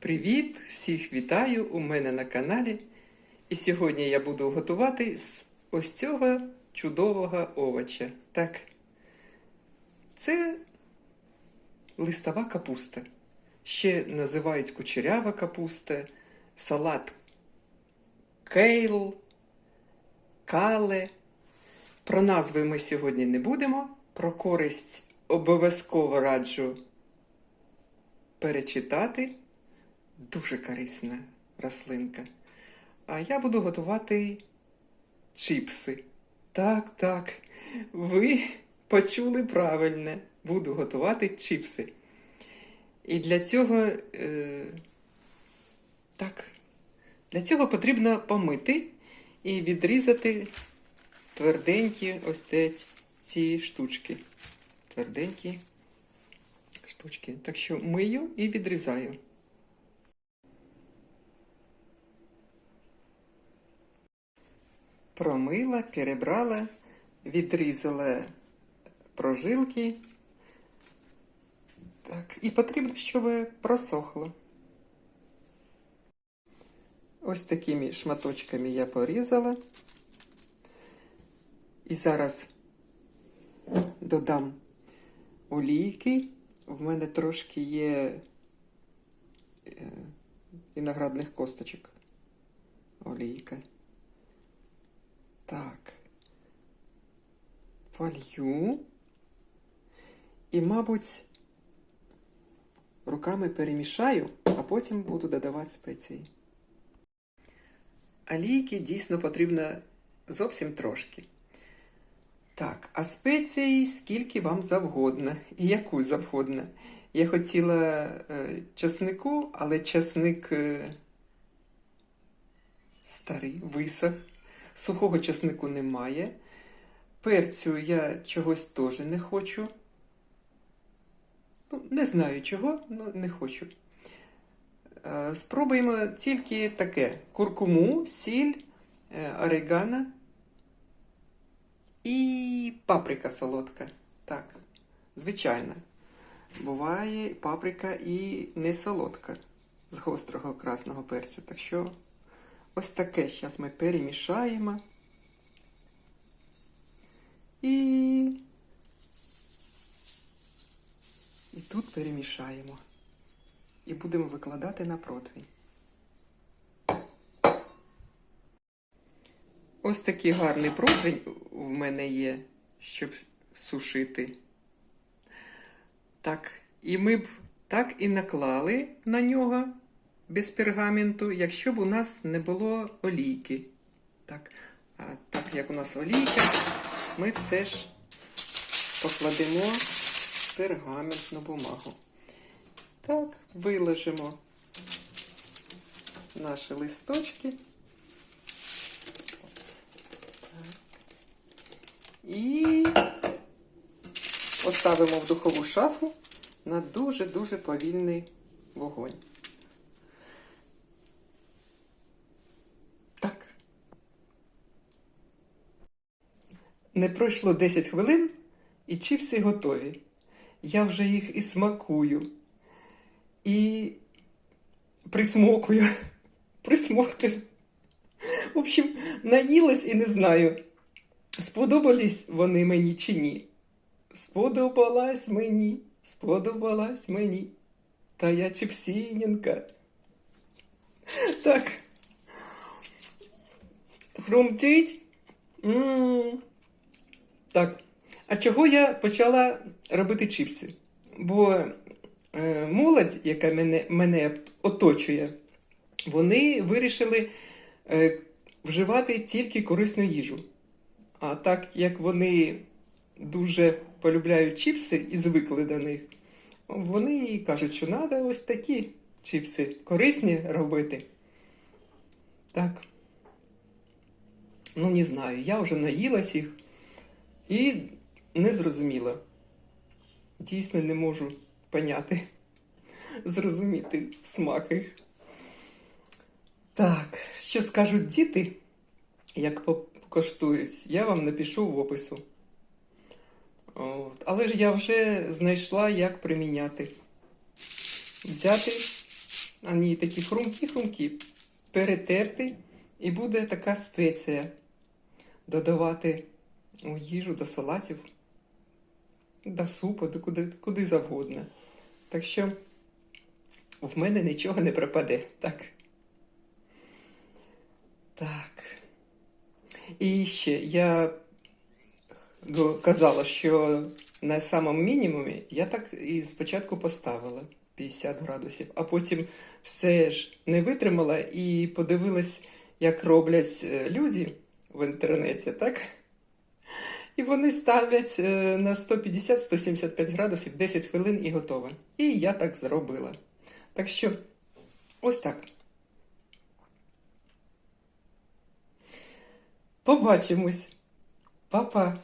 Привіт! Всіх вітаю у мене на каналі. І сьогодні я буду готувати з ось цього чудового овоча. Так, це листова капуста. Ще називають кучерява капуста, салат кейл, кале. Про назви ми сьогодні не будемо. Про користь обов'язково раджу перечитати. Дуже корисна рослинка. А я буду готувати чіпси. Так, так, ви почули правильне. Буду готувати чіпси. І для цього, е, так, для цього потрібно помити і відрізати тверденькі ось ці штучки. Тверденькі штучки. Так що мию і відрізаю. Промила, перебрала, відрізала прожилки. Так, і потрібно, щоб просохло. Ось такими шматочками я порізала. І зараз додам олійки. В мене трошки є е, виноградних косточок. Олійка. Так. Полью. І, мабуть, руками перемішаю, а потім буду додавати спеції. Олійки дійсно потрібно зовсім трошки. Так, а спецій скільки вам завгодно, і яку завгодно. Я хотіла е, часнику, але часник е, старий, висох. Сухого часнику немає. Перцю я чогось теж не хочу. Ну, не знаю чого, але не хочу. Е, Спробуємо тільки таке: куркуму, сіль, е, орегано і паприка солодка. Так, звичайно. Буває паприка і не солодка з гострого красного перцю. Так що ось таке зараз ми перемішаємо. І... І тут перемішаємо. І будемо викладати на противень. Ось такий гарний противень в мене є, щоб сушити. Так, і ми б так і наклали на нього без пергаменту, якщо б у нас не було олійки. Так, а так як у нас олійка, ми все ж покладемо пергаментну бумагу. Так, виложимо наші листочки. І поставимо в духову шафу на дуже-дуже повільний вогонь. Так. Не пройшло 10 хвилин, і чіпси готові. Я вже їх і смакую, і присмокую, присмоктую. В общем, наїлась і не знаю. Сподобались вони мені чи ні? Сподобалась мені, сподобалась мені. Та я чіпсіненька. Так. Хрумтить. м Так. А чого я почала робити чіпси? Бо е, молодь, яка мене, мене оточує, вони вирішили е, вживати тільки корисну їжу. А так як вони дуже полюбляють чіпси і звикли до них, вони і кажуть, що треба ось такі чіпси корисні робити. Так. Ну, не знаю, я вже наїлась їх і не зрозуміла. Дійсно не можу поняти, зрозуміти смак їх. Так, що скажуть діти, як по- коштують, я вам напишу в опису. От. Але ж я вже знайшла, як приміняти. Взяти Вони такі хрумкі-хрумкі. Перетерти, і буде така спеція. Додавати у їжу до салатів, до супу, до куди, куди завгодно. Так що в мене нічого не пропаде. Так. Так. І ще я казала, що на самому мінімумі я так і спочатку поставила 50 градусів, а потім все ж не витримала і подивилась, як роблять е, люди в інтернеті, так? І вони ставлять е, на 150-175 градусів 10 хвилин і готово. І я так зробила. Так що, ось так. Побачимось. Па-па.